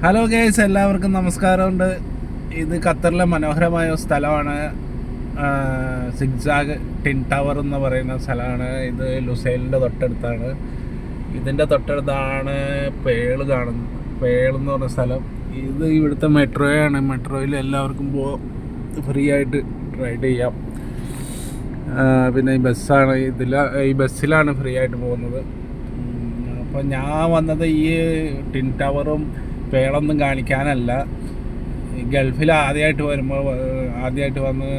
Hello guys എല്ലാവർക്കും നമസ്കാരമുണ്ട്. ഇത് ഖത്തറിലെ മനോഹരമായ സ്ഥലമാണ്. സിഗ്സാഗ് ടിൻ ടവർ എന്ന് പറയുന്ന സ്ഥലമാണ്. ഇത് ലുസൈലിന്റെ തൊട്ടടുത്താണ്. ഇതിന്റെ തൊട്ടടുത്താണ് പേൾ കാണുന്നത് പേൾ എന്ന് പറഞ്ഞ സ്ഥലം. ഇത് ഇവിടുത്തെ മെട്രോയാണ്. മെട്രോയിൽ എല്ലാവർക്കും പോ ഫ്രീ ആയിട്ട് റൈഡ് ചെയ്യാം. പിന്നെ ഈ ബസ്സാണ്. ഇതിൽ ഈ ബസ്സിലാണ് ഫ്രീ ആയിട്ട് പോകുന്നത്. അപ്പോൾ ഞാൻ വന്നത് ഈ ടിൻ ടവറും പേളൊന്നും കാണിക്കാനല്ല. ഗൾഫിൽ ആദ്യമായിട്ട് വരുമ്പോൾ ആദ്യമായിട്ട് വന്ന്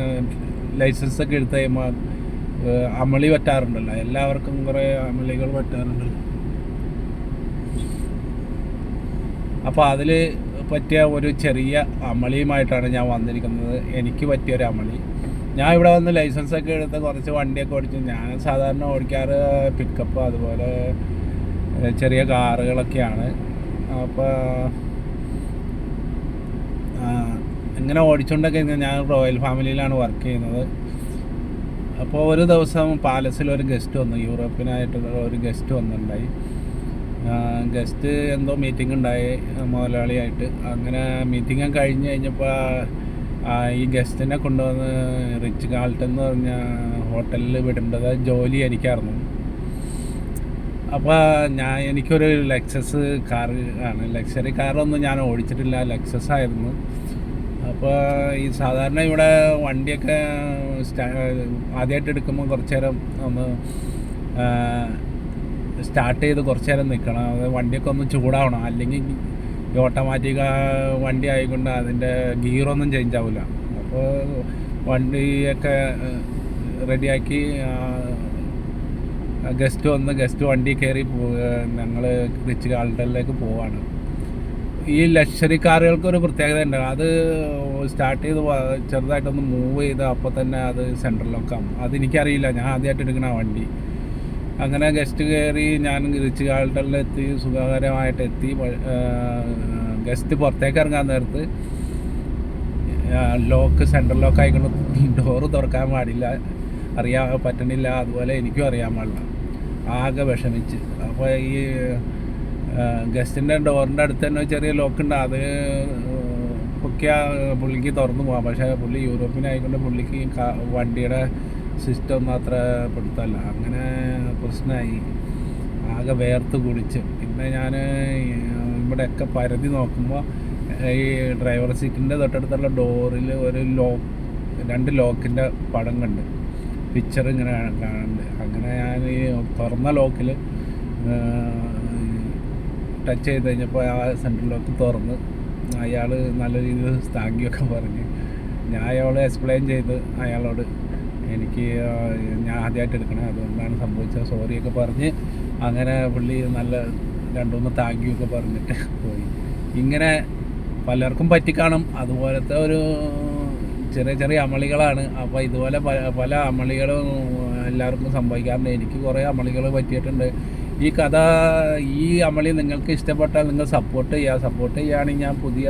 ലൈസൻസ് ഒക്കെ എടുത്ത് കഴിയുമ്പോൾ അമളി പറ്റാറുണ്ടല്ലോ എല്ലാവർക്കും കുറേ അമളികൾ പറ്റാറുണ്ട് അപ്പോൾ അതിൽ പറ്റിയ ഒരു ചെറിയ അമളിയുമായിട്ടാണ് ഞാൻ വന്നിരിക്കുന്നത്. എനിക്ക് പറ്റിയ ഒരു അമളി. ഞാൻ ഇവിടെ വന്ന് ലൈസൻസ് ഒക്കെ എടുത്ത് കുറച്ച് വണ്ടിയൊക്കെ ഓടിച്ചു ഞാൻ സാധാരണ ഓടിക്കാറ് പിക്കപ്പ് അതുപോലെ ചെറിയ കാറുകളൊക്കെയാണ്. അപ്പോൾ ഇങ്ങനെ ഓടിച്ചുകൊണ്ടൊക്കെ ഞാൻ റോയൽ ഫാമിലിയിലാണ് വർക്ക് ചെയ്യുന്നത്. അപ്പോൾ ഒരു ദിവസം പാലസിൽ ഒരു ഗസ്റ്റ് വന്നു. യൂറോപ്പിനായിട്ടുള്ള ഒരു ഗസ്റ്റ് വന്നിട്ടുണ്ടായി. ഗസ്റ്റ് എന്തോ മീറ്റിംഗ് ഉണ്ടായി മുതലാളിയായിട്ട്. അങ്ങനെ മീറ്റിംഗ് കഴിഞ്ഞ് കഴിഞ്ഞപ്പോൾ ഈ ഗസ്റ്റിനെ കൊണ്ടുവന്ന് റിച്ച് കാൾട്ടൻ എന്ന് പറഞ്ഞ ഹോട്ടലിൽ വിടേണ്ടത് ജോലി എനിക്കായിരുന്നു. അപ്പോൾ ഞാൻ എനിക്കൊരു ലെക്സസ് കാർ ആണ്. ലക്ഷറി കാറൊന്നും ഞാൻ ഓടിച്ചിട്ടില്ല. ലക്സസ് ആയിരുന്നു. അപ്പോൾ ഈ സാധാരണ ഇവിടെ വണ്ടിയൊക്കെ ആദ്യമായിട്ട് എടുക്കുമ്പോൾ കുറച്ച് നേരം ഒന്ന് സ്റ്റാർട്ട് ചെയ്ത് കുറച്ച് നേരം നിൽക്കണം അത് വണ്ടിയൊക്കെ ഒന്ന് ചൂടാവണം. അല്ലെങ്കിൽ ഈ ഓട്ടോമാറ്റിക് വണ്ടി ആയിക്കൊണ്ട് അതിന്റെ ഗിയറൊന്നും ചേഞ്ച് ആവില്ല അപ്പോൾ വണ്ടിയൊക്കെ റെഡിയാക്കി ഗസ്റ്റ് വന്ന് ഗസ്റ്റ് വണ്ടി കയറി ഞങ്ങൾ റിച്ച് കാൾട്ടലിലേക്ക് പോവാണ്. ഈ ലക്ഷറി കാറുകൾക്ക് ഒരു പ്രത്യേകത ഉണ്ട്. അത് സ്റ്റാർട്ട് ചെയ്ത് ചെറുതായിട്ടൊന്ന് മൂവ് ചെയ്ത് അപ്പോൾ തന്നെ അത് സെൻട്രൽ ലോക്കാവും അതെനിക്കറിയില്ല. ഞാൻ ആദ്യമായിട്ട് എടുക്കണ വണ്ടി. അങ്ങനെ ഗസ്റ്റ് കയറി ഞാൻ റിച്ച് കാൾട്ടലിലെത്തി സുഖകരമായിട്ട് എത്തി. ഗസ്റ്റ് പുറത്തേക്ക് ഇറങ്ങാൻ നേരത്ത് ലോക്ക് സെൻട്രൽ ലോക്ക് ആയിക്കൊണ്ട് ഡോറ് തുറക്കാൻ പാടില്ല. അറിയാൻ പറ്റണില്ല. അതുപോലെ എനിക്കും അറിയാൻ പാടില്ല. ആകെ വിഷമിച്ച്. അപ്പോൾ ഈ ഗസ്റ്റിന്റെ ഡോറിന്റെ അടുത്ത് തന്നെ ചെറിയ ലോക്കുണ്ട് അത് പൊക്കിയ പുള്ളിക്ക് തുറന്നു പോകാം പക്ഷേ പുള്ളി യൂറോപ്പിനായിക്കൊണ്ട് പുള്ളിക്ക് വണ്ടിയുടെ സിസ്റ്റം അത്ര പിടുത്തമല്ല അങ്ങനെ പ്രശ്നമായി ആകെ വേർത്ത് കുടിച്ച്. പിന്നെ ഞാൻ ഇവിടെയൊക്കെ പരതി നോക്കുമ്പോൾ ഈ ഡ്രൈവർ സീറ്റിന്റെ തൊട്ടടുത്തുള്ള ഡോറിൽ ഒരു ലോക്ക് രണ്ട് ലോക്കിന്റെ പടം കണ്ട്. പിക്ചർ ഇങ്ങനെ കാണുന്നുണ്ട്. അങ്ങനെ ഞാൻ ഈ തുറന്ന ലോക്കിൽ ടച്ച് ചെയ്ത് കഴിഞ്ഞപ്പോൾ ആ സെൻട്രൽ ലോക്ക് തുറന്ന് അയാൾ നല്ല രീതിയിൽ താങ്കിയൊക്കെ പറഞ്ഞ് ഞാൻ അയാളെ എക്സ്പ്ലെയിൻ ചെയ്ത് അയാളോട് എനിക്ക് ഞാൻ ആദ്യമായിട്ട് എടുക്കണേ അതുകൊണ്ടാണ് സംഭവിച്ചത്. സോറിയൊക്കെ പറഞ്ഞ് അങ്ങനെ പുള്ളി നല്ല രണ്ടുമൂന്ന് താങ്കിയൊക്കെ പറഞ്ഞിട്ട് പോയി. ഇങ്ങനെ പലർക്കും പറ്റിക്കാണും. അതുപോലത്തെ ഒരു ചെറിയ ചെറിയ അമളികളാണ്. അപ്പോൾ ഇതുപോലെ പല അമളികളും എല്ലാവർക്കും സംഭവിക്കാറുണ്ട്. എനിക്ക് കുറേ അമളികൾ പറ്റിയിട്ടുണ്ട്. ഈ കഥ ഈ അമളി നിങ്ങൾക്ക് ഇഷ്ടപ്പെട്ടാൽ നിങ്ങൾ സപ്പോർട്ട് ചെയ്യുക സപ്പോർട്ട് ചെയ്യുകയാണെങ്കിൽ ഞാൻ പുതിയ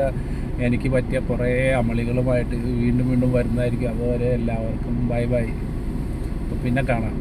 എനിക്ക് പറ്റിയ കുറേ അമളികളുമായിട്ട് വീണ്ടും വീണ്ടും വരുന്നതായിരിക്കും. അതുപോലെ എല്ലാവർക്കും ബൈ ബൈ പിന്നെ കാണാം.